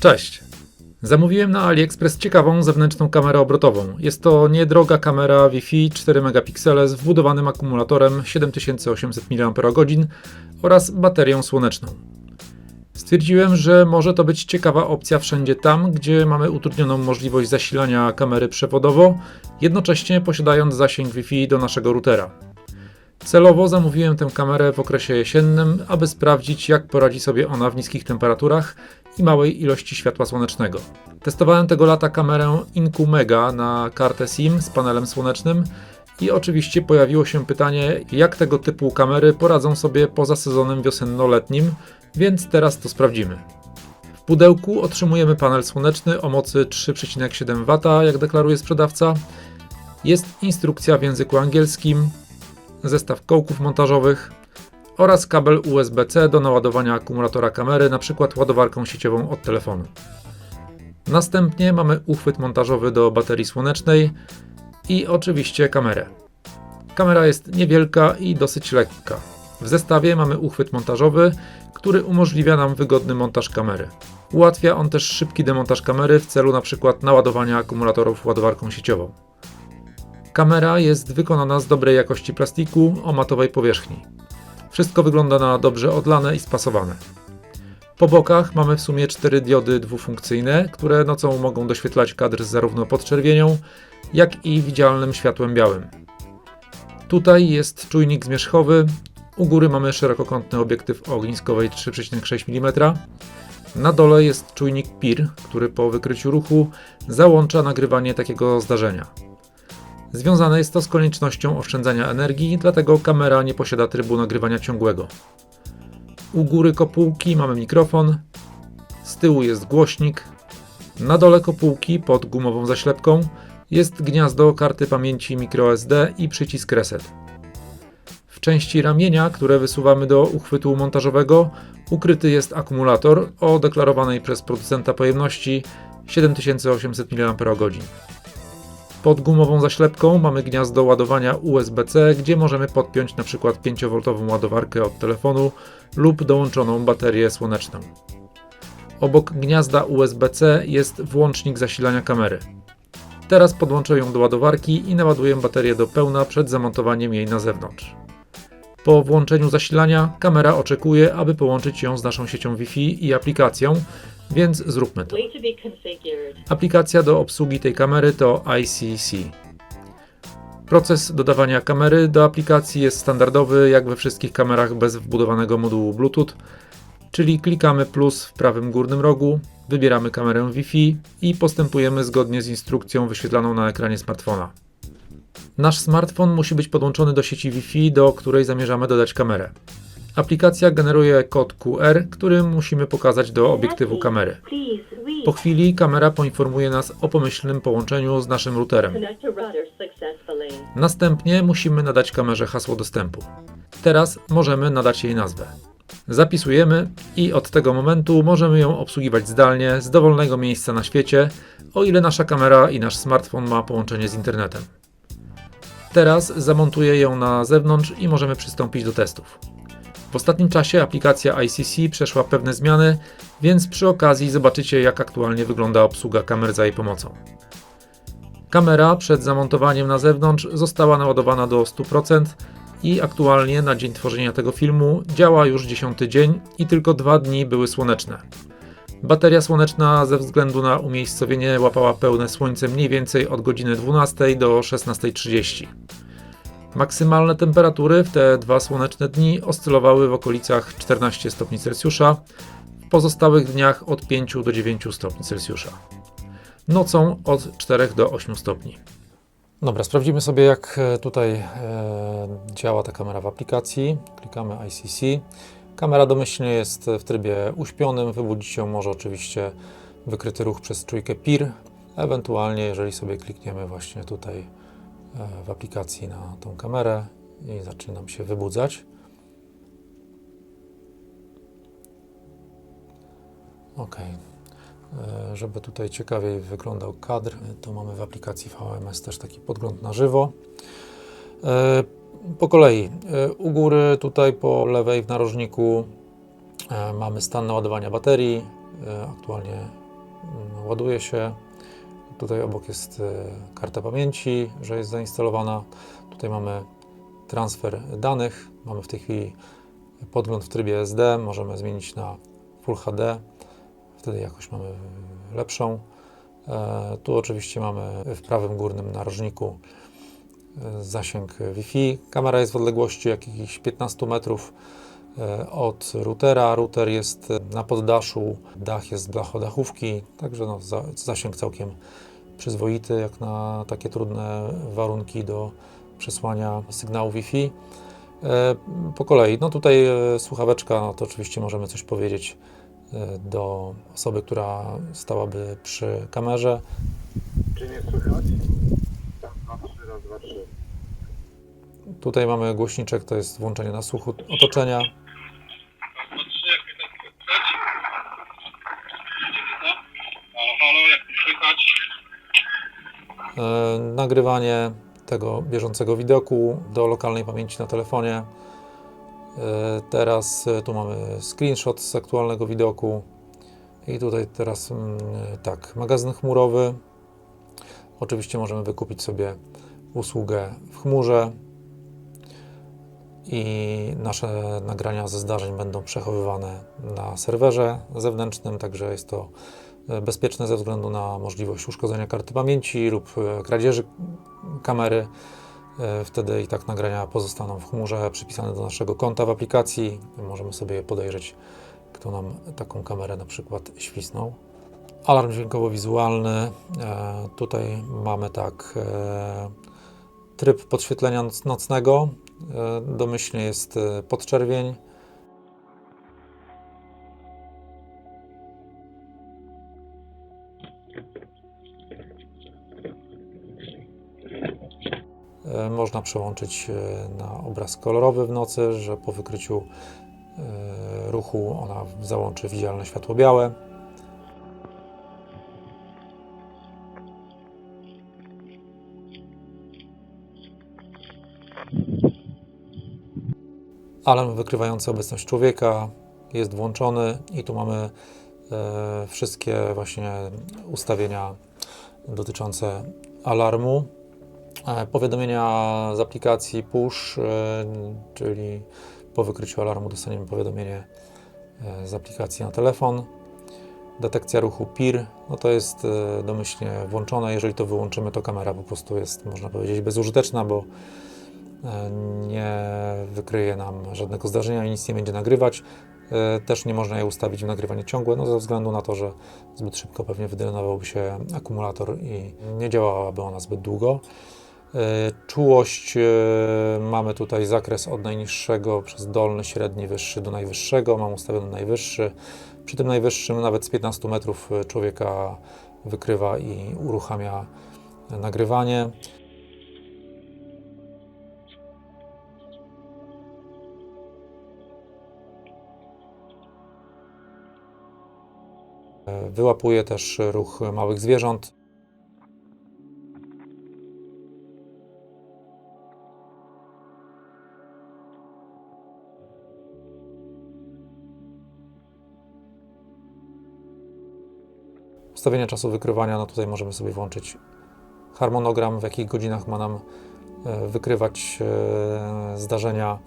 Cześć! Zamówiłem na AliExpress ciekawą zewnętrzną kamerę obrotową. Jest to niedroga kamera Wi-Fi 4 megapiksele z wbudowanym akumulatorem 7800 mAh oraz baterią słoneczną. Stwierdziłem, że może to być ciekawa opcja wszędzie tam, gdzie mamy utrudnioną możliwość zasilania kamery przewodowo, jednocześnie posiadając zasięg Wi-Fi do naszego routera. Celowo zamówiłem tę kamerę w okresie jesiennym, aby sprawdzić, jak poradzi sobie ona w niskich temperaturach i małej ilości światła słonecznego. Testowałem tego lata kamerę Inku Mega na kartę SIM z panelem słonecznym i oczywiście pojawiło się pytanie, jak tego typu kamery poradzą sobie poza sezonem wiosenno-letnim, więc teraz to sprawdzimy. W pudełku otrzymujemy panel słoneczny o mocy 3,7 W, jak deklaruje sprzedawca. Jest instrukcja w języku angielskim, zestaw kołków montażowych oraz kabel USB-C do naładowania akumulatora kamery, np. ładowarką sieciową od telefonu. Następnie mamy uchwyt montażowy do baterii słonecznej i oczywiście kamerę. Kamera jest niewielka i dosyć lekka. W zestawie mamy uchwyt montażowy, który umożliwia nam wygodny montaż kamery. Ułatwia on też szybki demontaż kamery w celu np. naładowania akumulatorów ładowarką sieciową. Kamera jest wykonana z dobrej jakości plastiku o matowej powierzchni. Wszystko wygląda na dobrze odlane i spasowane. Po bokach mamy w sumie cztery diody dwufunkcyjne, które nocą mogą doświetlać kadr zarówno podczerwienią, jak i widzialnym światłem białym. Tutaj jest czujnik zmierzchowy, u góry mamy szerokokątny obiektyw ogniskowej 3,6 mm. Na dole jest czujnik PIR, który po wykryciu ruchu załącza nagrywanie takiego zdarzenia. Związane jest to z koniecznością oszczędzania energii, dlatego kamera nie posiada trybu nagrywania ciągłego. U góry kopułki mamy mikrofon, z tyłu jest głośnik, na dole kopułki pod gumową zaślepką jest gniazdo karty pamięci microSD i przycisk reset. W części ramienia, które wysuwamy do uchwytu montażowego, ukryty jest akumulator o deklarowanej przez producenta pojemności 7800 mAh. Pod gumową zaślepką mamy gniazdo ładowania USB-C, gdzie możemy podpiąć np. 5V ładowarkę od telefonu lub dołączoną baterię słoneczną. Obok gniazda USB-C jest włącznik zasilania kamery. Teraz podłączę ją do ładowarki i naładuję baterię do pełna przed zamontowaniem jej na zewnątrz. Po włączeniu zasilania kamera oczekuje, aby połączyć ją z naszą siecią Wi-Fi i aplikacją, więc zróbmy to. Aplikacja do obsługi tej kamery to ICC. Proces dodawania kamery do aplikacji jest standardowy jak we wszystkich kamerach bez wbudowanego modułu Bluetooth, czyli klikamy plus w prawym górnym rogu, wybieramy kamerę Wi-Fi i postępujemy zgodnie z instrukcją wyświetlaną na ekranie smartfona. Nasz smartfon musi być podłączony do sieci Wi-Fi, do której zamierzamy dodać kamerę. Aplikacja generuje kod QR, który musimy pokazać do obiektywu kamery. Po chwili kamera poinformuje nas o pomyślnym połączeniu z naszym routerem. Następnie musimy nadać kamerze hasło dostępu. Teraz możemy nadać jej nazwę. Zapisujemy i od tego momentu możemy ją obsługiwać zdalnie z dowolnego miejsca na świecie, o ile nasza kamera i nasz smartfon ma połączenie z internetem. Teraz zamontuję ją na zewnątrz i możemy przystąpić do testów. W ostatnim czasie aplikacja ICC przeszła pewne zmiany, więc przy okazji zobaczycie jak aktualnie wygląda obsługa kamer za jej pomocą. Kamera przed zamontowaniem na zewnątrz została naładowana do 100% i aktualnie na dzień tworzenia tego filmu działa już 10 dzień i tylko dwa dni były słoneczne. Bateria słoneczna ze względu na umiejscowienie łapała pełne słońce mniej więcej od godziny 12 do 16.30. Maksymalne temperatury w te dwa słoneczne dni oscylowały w okolicach 14 stopni Celsjusza, w pozostałych dniach od 5 do 9 stopni Celsjusza. Nocą od 4 do 8 stopni. Dobra, sprawdzimy sobie jak e, tutaj e, działa ta kamera w aplikacji. Klikamy ICC. Kamera domyślnie jest w trybie uśpionym. Wybudzić się może oczywiście wykryty ruch przez trójkę PIR. Ewentualnie, jeżeli sobie klikniemy właśnie tutaj w aplikacji na tą kamerę i zacznie nam się wybudzać. Ok. E, Żeby tutaj ciekawiej wyglądał kadr, to mamy w aplikacji VMS też taki podgląd na żywo. E, Po kolei, e, u góry tutaj po lewej w narożniku e, mamy stan naładowania baterii, e, aktualnie mm, ładuje się. Tutaj obok jest e, karta pamięci, że jest zainstalowana. Tutaj mamy transfer danych. Mamy w tej chwili podgląd w trybie SD. Możemy zmienić na Full HD. Wtedy jakość mamy lepszą. E, Tu oczywiście mamy w prawym górnym narożniku e, zasięg Wi-Fi. Kamera jest w odległości jakichś 15 metrów od routera. Router jest na poddaszu, dach jest blachodachówki, także no, za, zasięg całkiem przyzwoity, jak na takie trudne warunki do przesłania sygnału Wi-Fi. E, Po kolei, no tutaj e, słuchaweczka, no to oczywiście możemy coś powiedzieć e, do osoby, która stałaby przy kamerze. Czy nie słychać? Raz, dwa, trzy, raz, dwa, trzy. Tutaj mamy głośniczek, to jest włączenie na słuchu otoczenia. Raz, dwa, trzy, jak mnie tak słychać? Halo, halo, jak mnie słychać? E, Nagrywanie tego bieżącego widoku do lokalnej pamięci na telefonie. E, Teraz e, tu mamy screenshot z aktualnego widoku. I tutaj teraz mm, tak, magazyn chmurowy. Oczywiście możemy wykupić sobie usługę w chmurze i nasze nagrania ze zdarzeń będą przechowywane na serwerze zewnętrznym, także jest to e, bezpieczne ze względu na możliwość uszkodzenia karty pamięci lub e, kradzieży kamery. E, Wtedy i tak nagrania pozostaną w chmurze, przypisane do naszego konta w aplikacji. Możemy sobie podejrzeć, kto nam taką kamerę na przykład świsnął. Alarm dźwiękowo-wizualny. E, Tutaj mamy tak tryb podświetlenia noc- nocnego. Domyślnie jest podczerwień. Można przełączyć e, na obraz kolorowy w nocy, że po wykryciu e, ruchu ona załączy widzialne światło białe. Alarm wykrywający obecność człowieka jest włączony i tu mamy e, wszystkie właśnie ustawienia dotyczące alarmu. E, Powiadomienia z aplikacji push, e, czyli po wykryciu alarmu dostaniemy powiadomienie e, z aplikacji na telefon. Detekcja ruchu PIR, no to jest domyślnie włączone. Jeżeli to wyłączymy, to kamera po prostu jest, można powiedzieć, bezużyteczna, bo nie wykryje nam żadnego zdarzenia i nic nie będzie nagrywać. Też nie można jej ustawić w nagrywanie ciągłe, no ze względu na to, że zbyt szybko pewnie wydrenowałby się akumulator i nie działałaby ona zbyt długo. E, Czułość e, mamy tutaj zakres od najniższego przez dolny, średni, wyższy do najwyższego. Mam ustawiony najwyższy. Przy tym najwyższym nawet z 15 metrów e, człowieka wykrywa i uruchamia nagrywanie. Wyłapuje też ruch małych zwierząt. Ustawienia czasu wykrywania, no tutaj możemy sobie włączyć harmonogram, w jakich godzinach ma nam e, wykrywać e, zdarzenia.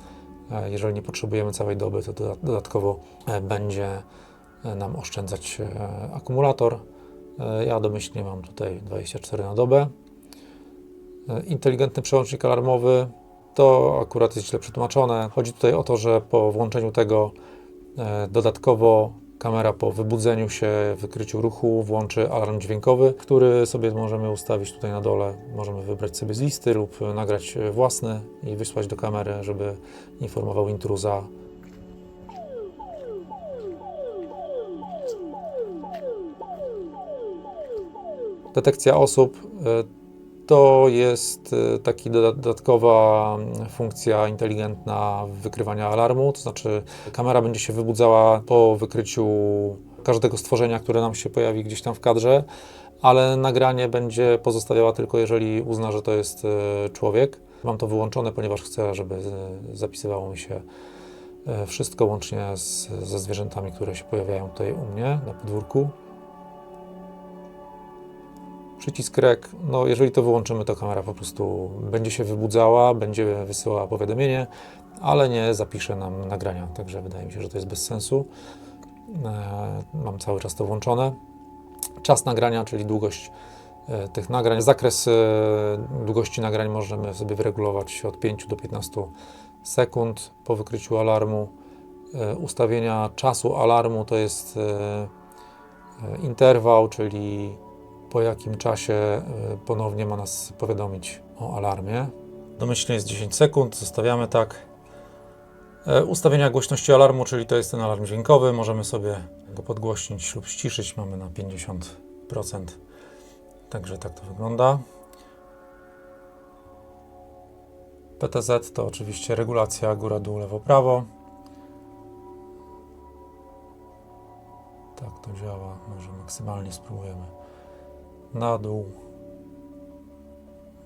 E, Jeżeli nie potrzebujemy całej doby, to doda- dodatkowo będzie nam oszczędzać akumulator. Ja domyślnie mam tutaj 24 na dobę. Inteligentny przełącznik alarmowy to akurat jest źle przetłumaczone. Chodzi tutaj o to, że po włączeniu tego dodatkowo kamera po wybudzeniu się, wykryciu ruchu włączy alarm dźwiękowy, który sobie możemy ustawić tutaj na dole. Możemy wybrać sobie z listy lub nagrać własny i wysłać do kamery, żeby informował intruza Detekcja osób y, to jest y, taki doda- dodatkowa mm, funkcja inteligentna wykrywania alarmu, to znaczy kamera będzie się wybudzała po wykryciu każdego stworzenia, które nam się pojawi gdzieś tam w kadrze, ale nagranie będzie pozostawiała tylko jeżeli uzna, że to jest y, człowiek. Mam to wyłączone, ponieważ chcę, żeby y, zapisywało mi się Wszystko łącznie z, ze zwierzętami, które się pojawiają tutaj u mnie na podwórku. Przycisk REK, no jeżeli to wyłączymy, to kamera po prostu będzie się wybudzała, będzie wysyłała powiadomienie, ale nie zapisze nam nagrania, także wydaje mi się, że to jest bez sensu. E, Mam cały czas to włączone. Czas nagrania, czyli długość e, tych nagrań. Zakres e, długości nagrań możemy sobie wyregulować od 5 do 15 sekund po wykryciu alarmu. Ustawienia czasu alarmu to jest interwał, czyli po jakim czasie e, ponownie ma nas powiadomić o alarmie. Domyślnie jest 10 sekund, zostawiamy tak. E, Ustawienia głośności alarmu, czyli to jest ten alarm dźwiękowy, możemy sobie go podgłośnić lub ściszyć, mamy na 50%. Także tak to wygląda. PTZ to oczywiście regulacja góra, dół, lewo, prawo. Tak to działa. Może maksymalnie spróbujemy na dół,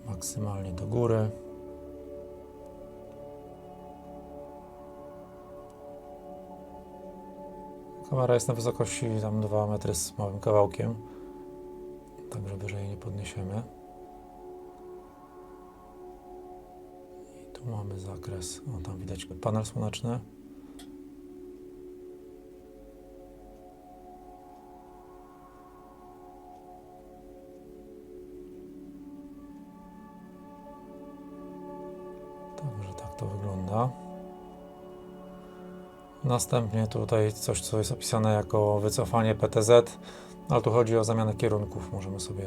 maksymalnie do góry. Kamera jest na wysokości tam 2 metry z małym kawałkiem, także jej nie podniesiemy. I tu mamy zakres. O, tam widać panel słoneczny. Następnie tutaj coś, co jest opisane jako wycofanie PTZ, ale tu chodzi o zamianę kierunków. Możemy sobie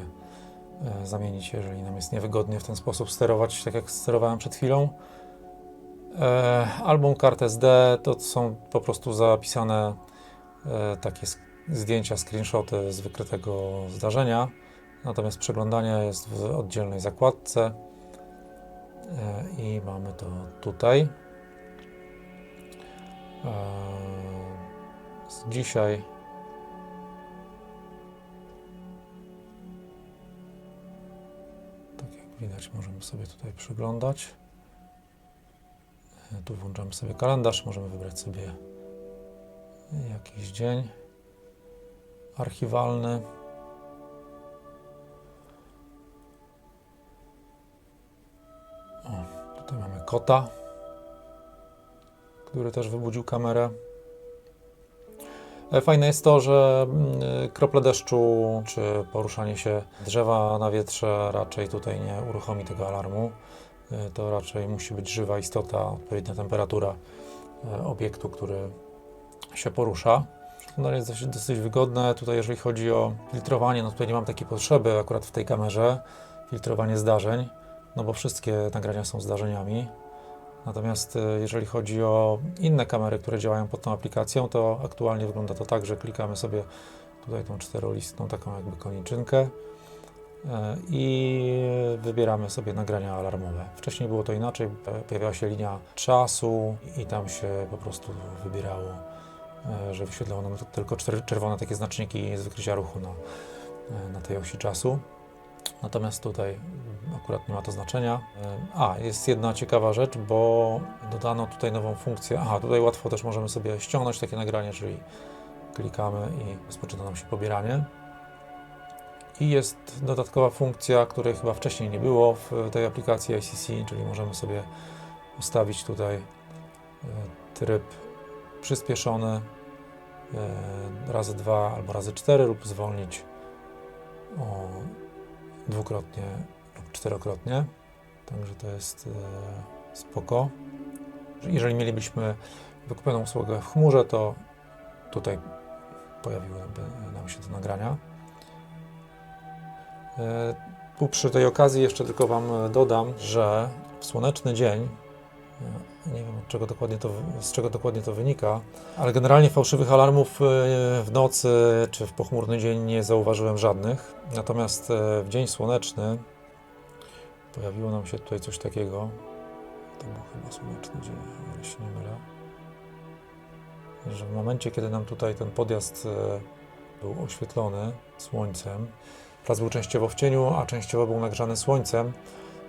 e, zamienić, jeżeli nam jest niewygodnie w ten sposób sterować, tak jak sterowałem przed chwilą. E, album kart SD to są po prostu zapisane e, takie zdjęcia, screenshoty z wykrytego zdarzenia. Natomiast przeglądanie jest w oddzielnej zakładce i mamy to tutaj. Eee, z dzisiaj tak jak widać możemy sobie tutaj przyglądać. E, tu włączamy sobie kalendarz możemy wybrać sobie jakiś dzień archiwalny. O, tutaj mamy kota który też wybudził kamerę. E, Fajne jest to, że mm, y, krople deszczu czy poruszanie się drzewa na wietrze raczej tutaj nie uruchomi tego alarmu. Y, To raczej musi być żywa istota, odpowiednia temperatura e, obiektu, który się porusza. Przeglądanie jest dosyć, dosyć wygodne. Tutaj, jeżeli chodzi o filtrowanie, no tutaj nie mam takiej potrzeby akurat w tej kamerze. Filtrowanie zdarzeń, no bo wszystkie nagrania są zdarzeniami. Natomiast e, jeżeli chodzi o inne kamery, które działają pod tą aplikacją, to aktualnie wygląda to tak, że klikamy sobie tutaj tą czterolistną taką jakby koniczynkę e, i wybieramy sobie nagrania alarmowe. Wcześniej było to inaczej, pojawiała się linia czasu i tam się po prostu wybierało, e, że wyświetlało nam tylko czerwone takie znaczniki z wykrycia ruchu na, na tej osi czasu. Natomiast tutaj akurat nie ma to znaczenia. E, A, jest jedna ciekawa rzecz, bo dodano tutaj nową funkcję. Aha, tutaj łatwo też możemy sobie ściągnąć takie nagranie, czyli klikamy i rozpoczyna nam się pobieranie. I jest dodatkowa funkcja, której chyba wcześniej nie było w tej aplikacji ICC, czyli możemy sobie ustawić tutaj e, tryb przyspieszony e, razy dwa albo razy cztery lub zwolnić o dwukrotnie lub czterokrotnie. Także to jest e, spoko. Jeżeli mielibyśmy wykupioną usługę w chmurze, to tutaj pojawiłyby nam się te nagrania. E, Tu przy tej okazji jeszcze tylko Wam dodam, że w słoneczny dzień, nie wiem czego dokładnie to, z czego dokładnie to wynika, ale generalnie fałszywych alarmów e, w nocy czy w pochmurny dzień nie zauważyłem żadnych. Natomiast e, w dzień słoneczny pojawiło nam się tutaj coś takiego. To był chyba słoneczny dzień, o ile się nie mylę. Że w momencie, kiedy nam tutaj ten podjazd e, był oświetlony słońcem, plac był częściowo w cieniu, a częściowo był nagrzany słońcem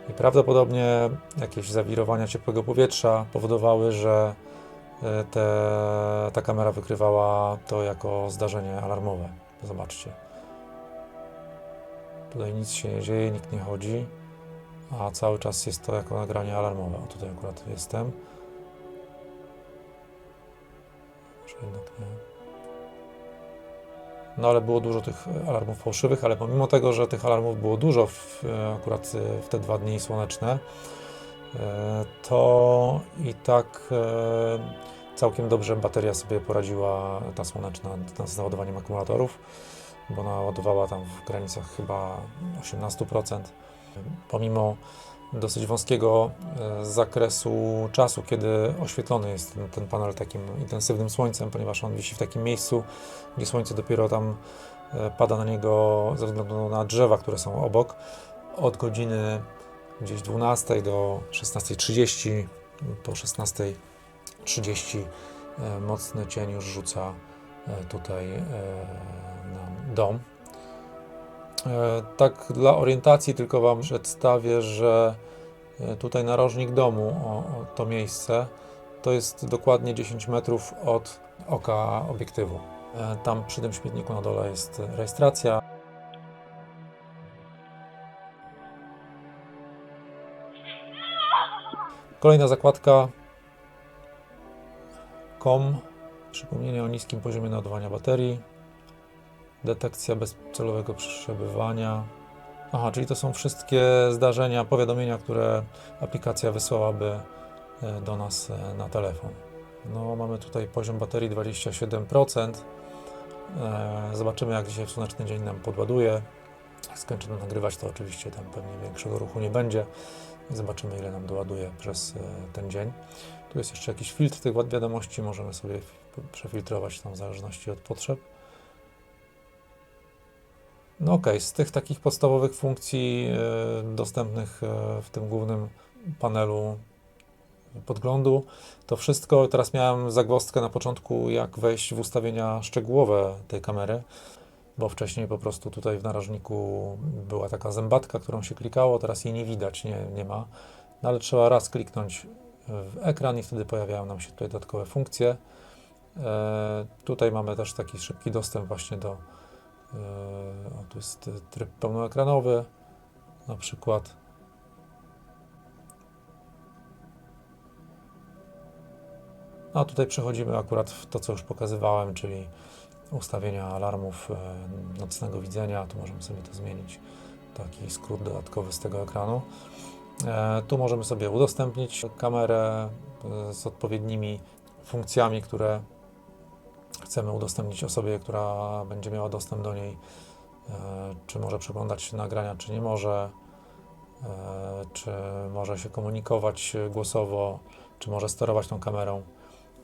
i prawdopodobnie jakieś zawirowania ciepłego powietrza powodowały, że e, te, ta kamera wykrywała to jako zdarzenie alarmowe. Zobaczcie. Tutaj nic się nie dzieje, nikt nie chodzi, a cały czas jest to jako nagranie alarmowe. O, tutaj akurat jestem. Może jednak nie. No ale było dużo tych alarmów fałszywych, ale pomimo tego, że tych alarmów było dużo w, akurat w te dwa dni słoneczne, e, to i tak e, całkiem dobrze bateria sobie poradziła, ta słoneczna, z naładowaniem akumulatorów, bo naładowała tam w granicach chyba 18%. Pomimo dosyć wąskiego e, zakresu czasu, kiedy oświetlony jest ten, ten panel takim intensywnym słońcem, ponieważ on wisi w takim miejscu, gdzie słońce dopiero tam e, pada na niego ze względu na drzewa, które są obok. Od godziny gdzieś 12 do 16.30, po 16.30 e, mocny cień już rzuca tutaj e, na dom. E, Tak dla orientacji tylko Wam przedstawię, że e, tutaj narożnik domu, o, o to miejsce, to jest dokładnie 10 metrów od oka obiektywu. E, Tam przy tym śmietniku na dole jest rejestracja. Kolejna zakładka COM, przypomnienie o niskim poziomie naładowania baterii, detekcja bezcelowego przebywania. Aha, czyli to są wszystkie zdarzenia, powiadomienia, które aplikacja wysłałaby e, do nas e, na telefon. No, mamy tutaj poziom baterii 27%. E, Zobaczymy, jak dzisiaj w słoneczny dzień nam podładuje. Skończymy nagrywać, to oczywiście tam pewnie większego ruchu nie będzie. Zobaczymy, ile nam doładuje przez ten dzień. Tu jest jeszcze jakiś filtr tych wiadomości, możemy sobie przefiltrować tam w zależności od potrzeb. No okej, z tych takich podstawowych funkcji e, dostępnych e, w tym głównym panelu podglądu, to wszystko. Teraz miałem zagwozdkę na początku, jak wejść w ustawienia szczegółowe tej kamery, bo wcześniej po prostu tutaj w narożniku była taka zębatka, którą się klikało, teraz jej nie widać, nie, nie ma. No ale trzeba raz kliknąć w ekran i wtedy pojawiają nam się tutaj dodatkowe funkcje. E, tutaj mamy też taki szybki dostęp właśnie do o, tu jest tryb pełnoekranowy na przykład. A tutaj przechodzimy akurat w to, co już pokazywałem, czyli ustawienia alarmów e, nocnego widzenia. Tu możemy sobie to zmienić. Taki skrót dodatkowy z tego ekranu. E, Tu możemy sobie udostępnić kamerę e, z odpowiednimi funkcjami, które chcemy udostępnić osobie, która będzie miała dostęp do niej. E, Czy może przeglądać nagrania, czy nie może. E, Czy może się komunikować głosowo, czy może sterować tą kamerą.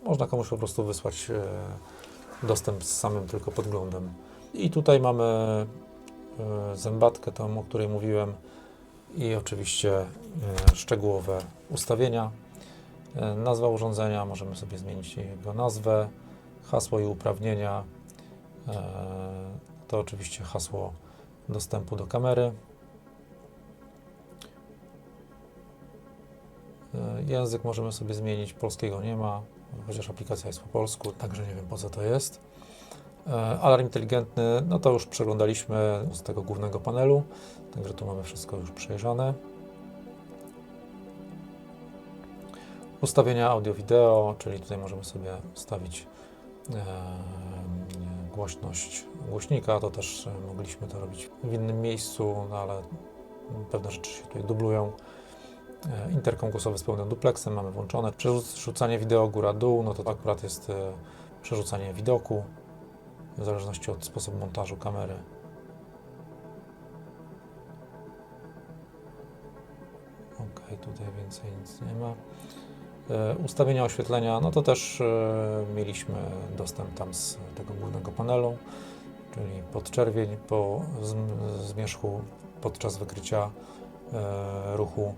Można komuś po prostu wysłać e, dostęp z samym tylko podglądem. I tutaj mamy zębatkę, tą, o której mówiłem, i oczywiście szczegółowe ustawienia. Nazwa urządzenia, możemy sobie zmienić jego nazwę, hasło i uprawnienia. E, To oczywiście hasło dostępu do kamery. E, Język możemy sobie zmienić, polskiego nie ma, chociaż aplikacja jest po polsku, także nie wiem po co to jest. E, Alarm inteligentny, no to już przeglądaliśmy z tego głównego panelu, także tu mamy wszystko już przejrzane. Ustawienia audio-wideo, czyli tutaj możemy sobie ustawić głośność głośnika, to też e, mogliśmy to robić w innym miejscu, no ale pewne rzeczy się tutaj dublują. E, Interkom głosowy z pełnym duplexem mamy włączone. Przerzucanie wideo góra-dół, no to akurat jest e, przerzucanie widoku w zależności od sposobu montażu kamery. Ok, tutaj więcej nic nie ma. E, Ustawienia oświetlenia, no to też e, mieliśmy dostęp tam z tego głównego panelu, czyli podczerwień po zm- zmierzchu podczas wykrycia e, ruchu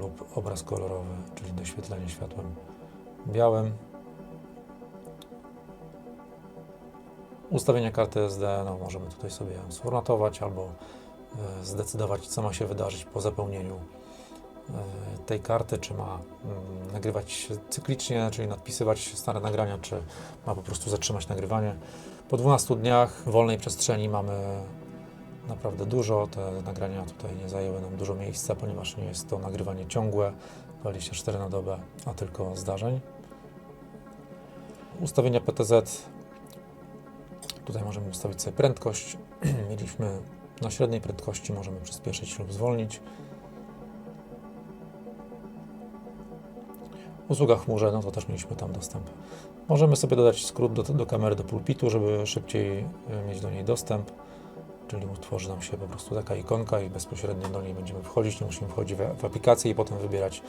lub obraz kolorowy, czyli doświetlenie światłem białym. Ustawienia karty SD, no możemy tutaj sobie ją sformatować albo zdecydować, co ma się wydarzyć po zapełnieniu tej karty, czy ma mm, nagrywać cyklicznie, czyli nadpisywać stare nagrania, czy ma po prostu zatrzymać nagrywanie. Po 12 dniach wolnej przestrzeni mamy naprawdę dużo. Te nagrania tutaj nie zajęły nam dużo miejsca, ponieważ nie jest to nagrywanie ciągłe, 24 na dobę, a tylko zdarzeń. Ustawienia PTZ. Tutaj możemy ustawić sobie prędkość. Mieliśmy na średniej prędkości, możemy przyspieszyć lub zwolnić. Usługa chmurze, no to też mieliśmy tam dostęp. Możemy sobie dodać skrót do, do kamery do pulpitu, żeby szybciej e, mieć do niej dostęp. Czyli utworzy nam się po prostu taka ikonka i bezpośrednio do niej będziemy wchodzić. Nie musimy wchodzić w, w aplikację i potem wybierać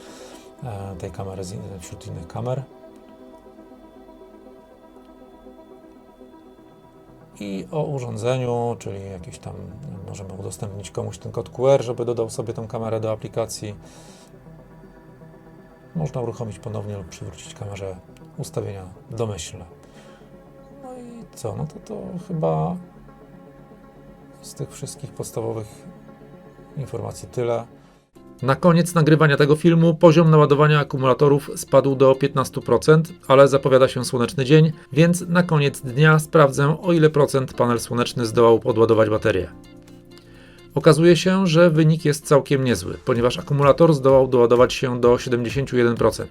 e, tej kamery z, wśród innych kamer. I o urządzeniu, czyli jakieś tam możemy udostępnić komuś ten kod QR, żeby dodał sobie tą kamerę do aplikacji. Można uruchomić ponownie lub przywrócić kamerze ustawienia domyślne. No i co? No to to chyba z tych wszystkich podstawowych informacji tyle. Na koniec nagrywania tego filmu poziom naładowania akumulatorów spadł do 15%, ale zapowiada się słoneczny dzień, więc na koniec dnia sprawdzę o ile procent panel słoneczny zdołał podładować baterię. Okazuje się, że wynik jest całkiem niezły, ponieważ akumulator zdołał doładować się do 71%.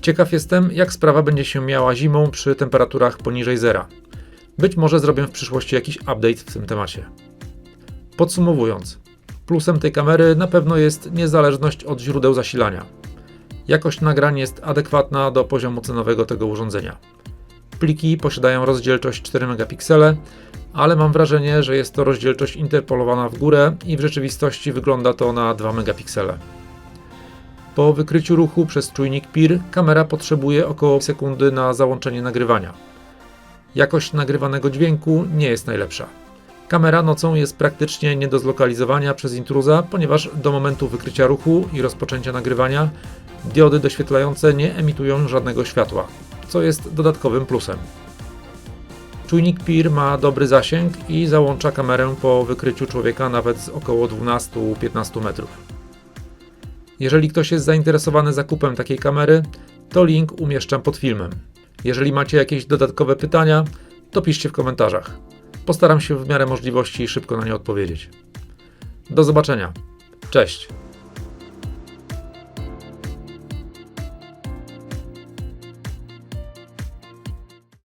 Ciekaw jestem, jak sprawa będzie się miała zimą przy temperaturach poniżej zera. Być może zrobię w przyszłości jakiś update w tym temacie. Podsumowując, plusem tej kamery na pewno jest niezależność od źródeł zasilania. Jakość nagrań jest adekwatna do poziomu cenowego tego urządzenia. Pliki posiadają rozdzielczość 4 megapiksele, ale mam wrażenie, że jest to rozdzielczość interpolowana w górę i w rzeczywistości wygląda to na 2 megapiksele. Po wykryciu ruchu przez czujnik PIR kamera potrzebuje około sekundy na załączenie nagrywania. Jakość nagrywanego dźwięku nie jest najlepsza. Kamera nocą jest praktycznie nie do zlokalizowania przez intruza, ponieważ do momentu wykrycia ruchu i rozpoczęcia nagrywania diody doświetlające nie emitują żadnego światła, co jest dodatkowym plusem. Czujnik PIR ma dobry zasięg i załącza kamerę po wykryciu człowieka nawet z około 12-15 metrów. Jeżeli ktoś jest zainteresowany zakupem takiej kamery, to link umieszczam pod filmem. Jeżeli macie jakieś dodatkowe pytania, to piszcie w komentarzach. Postaram się w miarę możliwości szybko na nie odpowiedzieć. Do zobaczenia. Cześć.